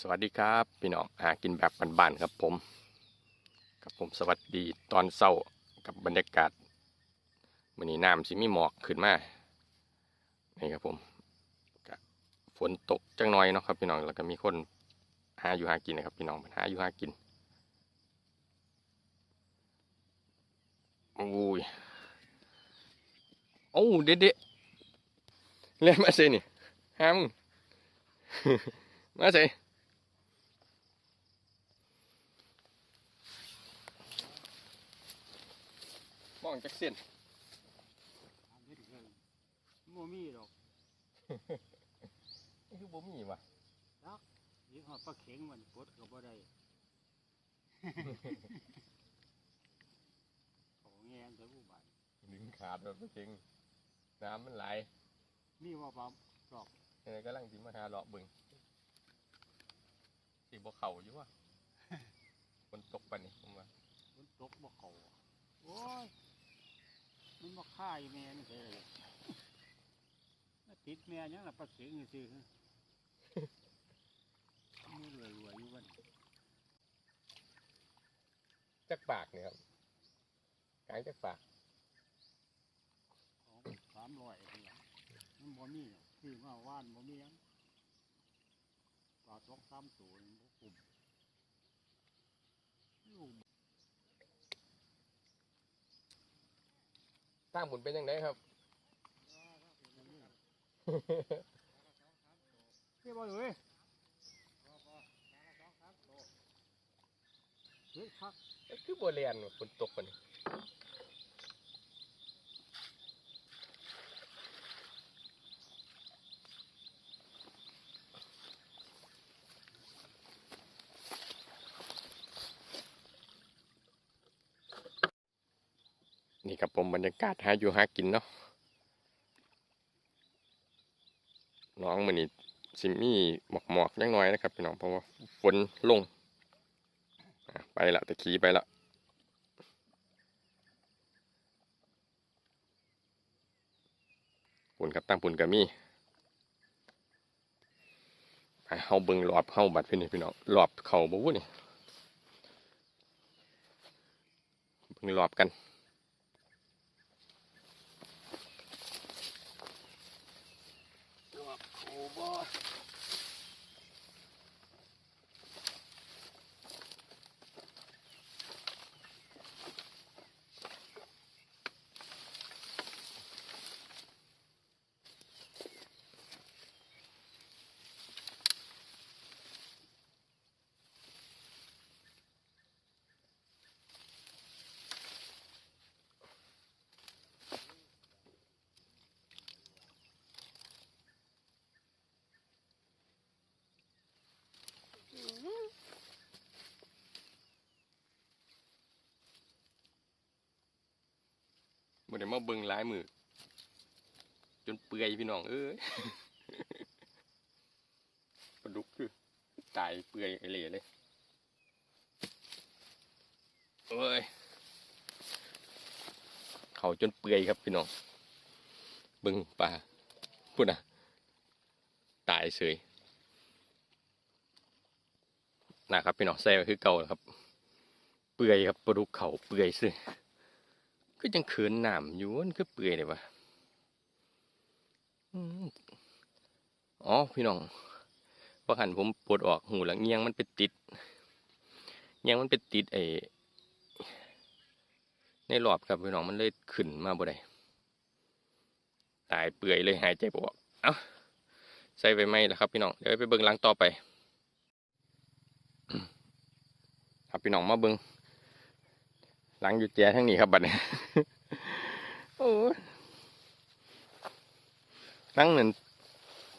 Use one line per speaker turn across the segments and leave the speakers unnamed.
สวัสดีครับพี่น้องหากินแบบบ้านๆครับผมกับผมสวัสดีตอนเช้ากับบรรยากาศวันนี้น้ำสิมีหมอกขึ้นมานี่ครับผมฝนตกจังน้อยเนาะครับพี่น้องแล้วก็มีคนหาอยู่หากินนะครับพี่น้องหาอยู่หากินโอ้ยโอ้เด็ดเด็ดเล่นมาเซนี่ห้ามมาเซ องจากเส้น
ทำให้ถึงเลยโมมีดอก
นี่คือบ่มีว่ะ
ยี่ห้อปลาเข็งมันปลดก็บ่ได้ของแงนแต่ผู้บาด
ดึงขาดแบบเก่งน้ำมันไหล
มีว่าปลาดอก
ยังไงก็ลังสิมาหาเลาะเบึงสิบ่เข่าอยู่ว่ะฝนตกปานนี้ผมว่า
มันตกบ่เขาโอ้ย มันบ่ค่ายแม่นี่เลยมาติดแม่ยังล่ะปลาเข็งนี่สิมือรวยรวยๆอยู่วัน
จักปากนี่ครับกลางจักปาก
ของสามร้อยนี่ล่ะมันบ่มีหรอกซื้อมาว่านบ่มีหยังปลาสองสามตัวนี่บ่คุ้มลูก
ทางบุญเป็นยังไงครับ
เรียบร้อยเลยเฮ้ยพัก
คือบ่เรียนว่ะฝนตกปาน นี่ครับผมบรรยากาศหาอยู่หากินเนาะน้องมันนี่สิมีหมอกหมอกๆยังน้อยนะครับพี่น้องเพราะว่าฝนลงไปละตะขี่ไปละปุ่นกับตั้งปุ่นกับมีไปเฮาเบิ่งรอบเฮาบัดพี่นี่พี่น้องรอบเขาบ่วุ้นี่เบิ่งรอบกัน มาเบิ่งหลายมือจนเปื่อยพี่น้อง เอ้ยปลาดุกคือตายเปื่อยเล่เลยเอ้ยเขาจนเปื่อยครับพี่น้องเบิ่งปลาพูดนะตายเสยนะครับพี่น้องแซ่คือเก่าครับ เปื่อยครับปลาดุกเขาเปื่อยเสย ก็ยังเขินหนามอยู่มันก็เปื่อยเลยวะอ๋อพี่น้องพอหันผมปวดออกหูหลังเงียงมันไปติดเงียงมันไปติดไอ้ในหลอดครับพี่น้องมันเลยขึ้นมาบ่ได้ตายเปื่อยเลยหายใจบ่อกเอ้าใส่ไปไหมล่ะครับพี่น้องเดี๋ยวไปเบิ่งหลังต่อไปครับพี่น้องมาเบิ่ง หลังอยู่แจทั้งนี้ครับบัดนี้โอ้ยลังนั่น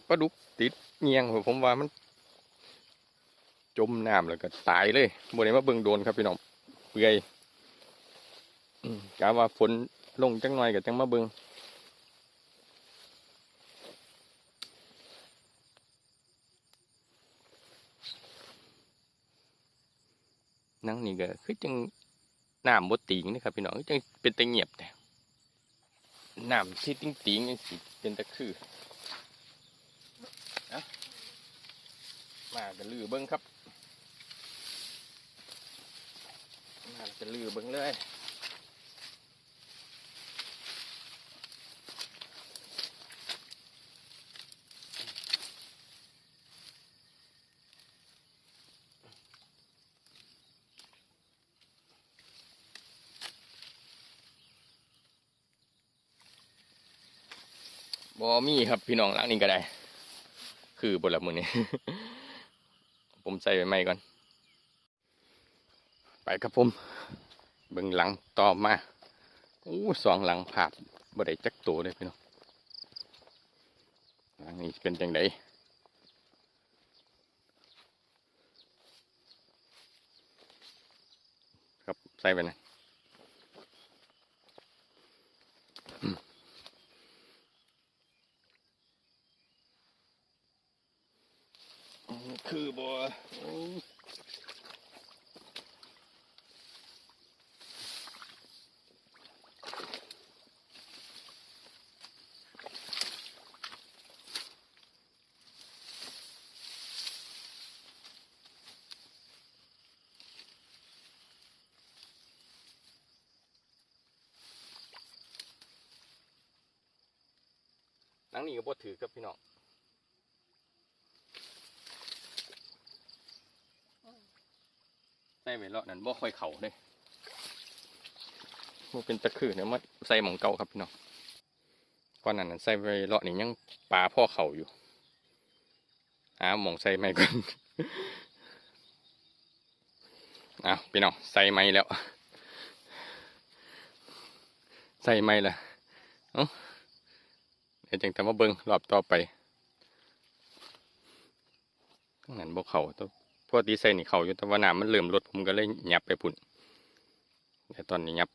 ปลาดุกติดเงียงผมว่ามัน จมน้ำแล้วก็ตายเลยบนนี้มาเบิ่งโดนครับพี่น้องเปื่อยกะว่าฝนลงจังหน่อยก็จังมาเบิ่งนั่งนี่ก็คือจัง น้ำบดติงนะครับพี่น้องจังเป็นตะเงียบแต่น้ำที่ติงติงยังสิเป็นตะคือนะมาจะลือเบิ้งครับมาจะลือเบิ้งเลย บอมีครับพี่น้องหลังนี้ก็ได้ คือบนละมือนี้ผมใส่ไปใหม่ก่อน ไปครับผมเบิ่งหลังต่อมาอู้สองหลังผาดบ่ได้จักตัวเลยพี่น้องหลังนี้เป็นจังไดครับใส่ไปนะ คือบ่โอ้หนังนี้ก็บ่ถือกับพี่น้อง ส่ไว้เลาะนั่นบ่ค่อยเข่าเลยมันเป็นตะคือเนี่ยมาใส่หมองเก่าครับพี่น้องก่อนหนานั้นใส่ไว้เลาะนี่ยังปลาพ่อเข่าอยู่อ้าหมองใส่ไม่ก่อนอ้าวพี่น้องใส่ไม้แล้ว ใส่ไม้ละเอ้าเดี๋ยวจังแต่ว่าเบิ้งรอบต่อไปนั้นบ่เข่าตัว กตีใส่นี่เขาอยู่แต่ว่าน้ำมันเริ่มลดผมก็เลยหยับไปพุ่นแต่ตอนนี้หยับ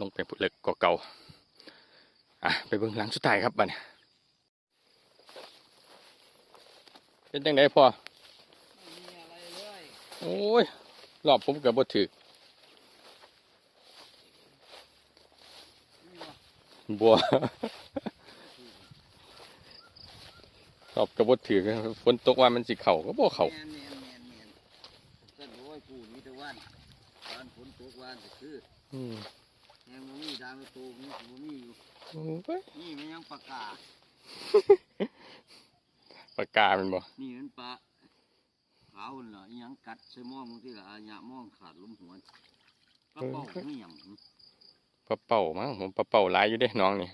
ลงไปพุ่นเล็กก็เก่าอะไปเบิ้องหลังสุดท้ายครับบัดนี้เป็นจังไดพอ
ไม่มีอะไรเลย
โอ้ยรอบผมกับบ่ถือบัวรอบกับบ่ถือฝนตกว่ามันสิเข่าก็บ่เข่า
แม่นแม่นแม่นแม่นก็โอ้ยกูมีแต่วันตอน ฝนตกวันก็คือ
อืม
แหงบ่มีดาวโตมีบ่มีอยู่
โอ้ย
นี่มันยังปากกา
ปากกาเป็นบ่
นี่มันปลาขาวนั่นล่ะอีหยังกัดใส่หม้องบางทีล่ะอาญะหม้องขาดลมหัวปลาเป้าไม่หยัง
ปลาเป่ามั้งผมปลาเป่าหลายอยู่เด้น้องนี่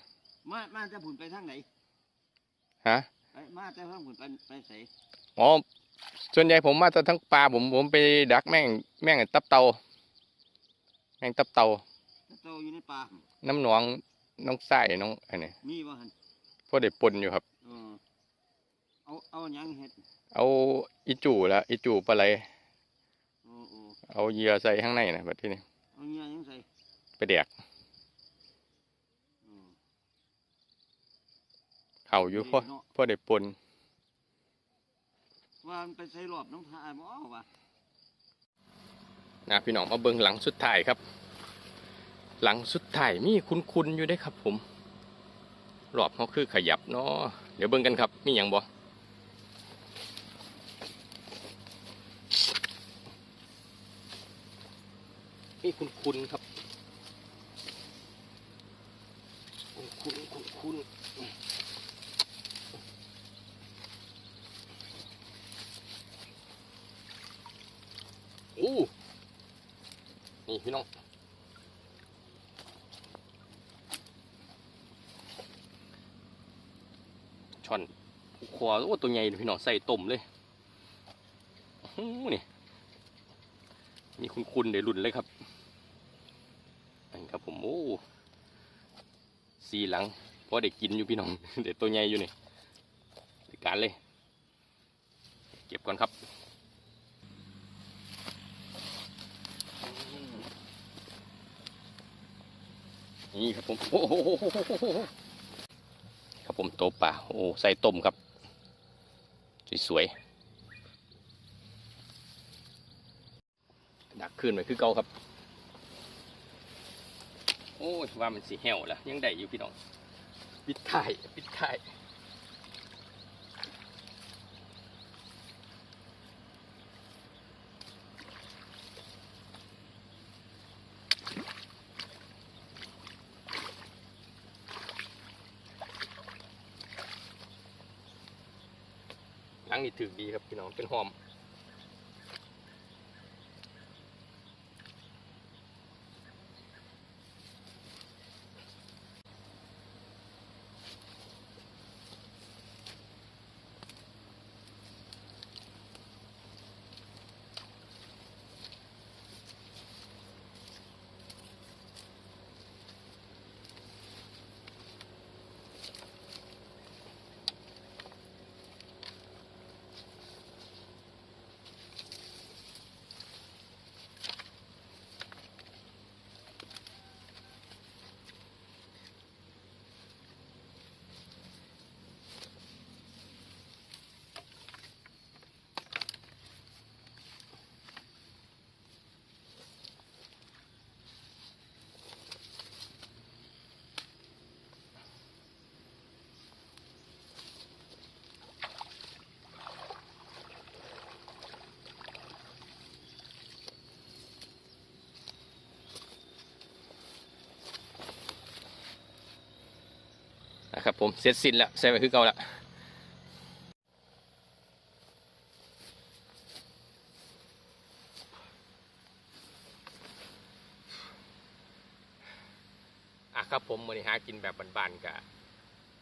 มามาจะผุนไปทางไหน
ฮะ
ไปมาจะทางผุนไปไปไส
อ๋อ ส่วนใหญ่ผมมาแต่ทั้งปลาผมผมไปดักแม่งแม่งไอ้ตับเตาแม่ งตับเตา
โตอยู่ในป่า
น้ำหนองน้องไส้น้องอันนี้
มีบ่หั่น
พอได้ปนอยู่ครับ
เออเอาเอาหยังเฮ็ด
เอาอีจู่ละอีจู่ปลาไหล
โอ้โอ้
เอาเหยื่อใส่ข้างในนะแบบที่นี่
เอาเงี้ยหยังใส่
ไปแดก
เออ
เข่าอยู่พอ
เนาะ
พอได้ปน
ว่ามันไปใส่รอบน้องทายบ่วะ
นะพี่น้องมาเบิ่งหลังสุดท้ายครับ หลังสุดท้ายมีคุณๆอยู่ได้ครับผมรอบเขาคือขยับเนาะเดี๋ยวเบิ่งกันครับมีอย่างบ่มีคุณๆครับคุณๆคุณๆอู้นี่พี่น้อง ช่อนคอโอ้ตัวใหญ่พี่น้องใส่ต้มเลยนี่มีคุณคุณเดี๋ยวรุ่นเลยครับอันนี้ครับผมโอ้สีหลังเพราะเด็กกินอยู่พี่น้องเด็กตัวใหญ่อยู่นี่การเลย เก็บก่อนครับนี่ครับผมโอ้โห ครับผมโตะป่าโอ้ใส่ต้มครับ สวยๆดักขึ้นไปคือเก่าครับ โอ้ยว่ามันสีแห้วแล้วยังได้อยู่พี่น้องปิดท้ายปิดท้าย ทั้งนี่ถึกดีครับพี่น้องเป็นหอม ครับผมเสร็จสิ้นแล้วใส่ไว้คือเก่าละอะครับผมมื้อนี้หากินแบบบ้านๆกับ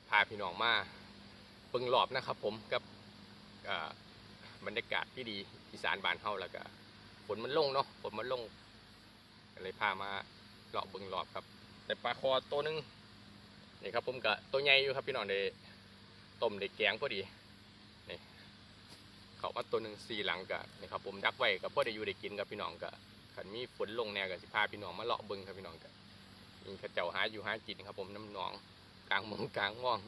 พาพี่น้องมาเบิ่งรอบนะครับ ผมกับบรรยากาศที่ดีอีสานบ้านเฮาแล้วก็ฝนมันลงเนาะฝนมันลงก็เลยพามาเลาะเบิ่งรอบครับ แต่ปลาคอตัวหนึง นี่ครับผมก็ตัวใหญ่อยู่ครับพี่น้องได้ต้มได้แกงพอดีนี่เขามาตัวหนึ่งสี่หลังก็นี่ครับผมดักไว้ก็พอได้อยู่ได้กินกับพี่น้องก็ขันมีฝนลงแน่ก็สิพาพี่น้องมาเลาะบิ่งครับพี่น้องก็มีเข้าเจ้าหาอยู่หากินครับผมน้ำหนองกลางเมองกลางม่อง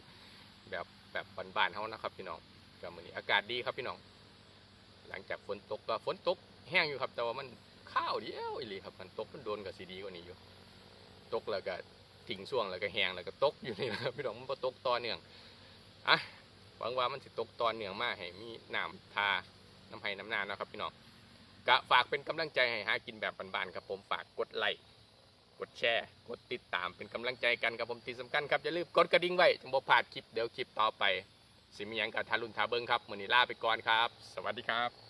แบบแบบบ้านๆเฮานะครับพี่น้องก็มื้อนี้อากาศดีครับพี่น้อง หลังจากฝนตกก็ฝนตกแห้งอยู่ครับแต่ว่ามันข้าวเดียวอีหลีครับมันตกมันโดนกับสีดีกว่านี้อยู่ ตกแล้วก็ ทิ้งช่วงแล้วก็แหงแล้วก็ตกอยู่นี่นะครับพี่น้องมันบ่ตกต่อเนื่องอะหวังว่ามันสิตกต่อเนื่องมากให้มีน้ำทาน้ำให้น้ำนาเนะครับพี่น้องก็ฝากเป็นกำลังใจให้หากินแบบบานๆครับผมฝากกดไลค์กดแชร์กดติดตามเป็นกำลังใจกันครับผมที่สำคัญครับอย่าลืมกดกระดิ่งไว้จะบ่พลาดคลิปเดี๋ยวคลิปต่อไป สิมีหยังกับทารุณทาเบิงครับมือนี้ลาไปก่อนครับ สวัสดีครับ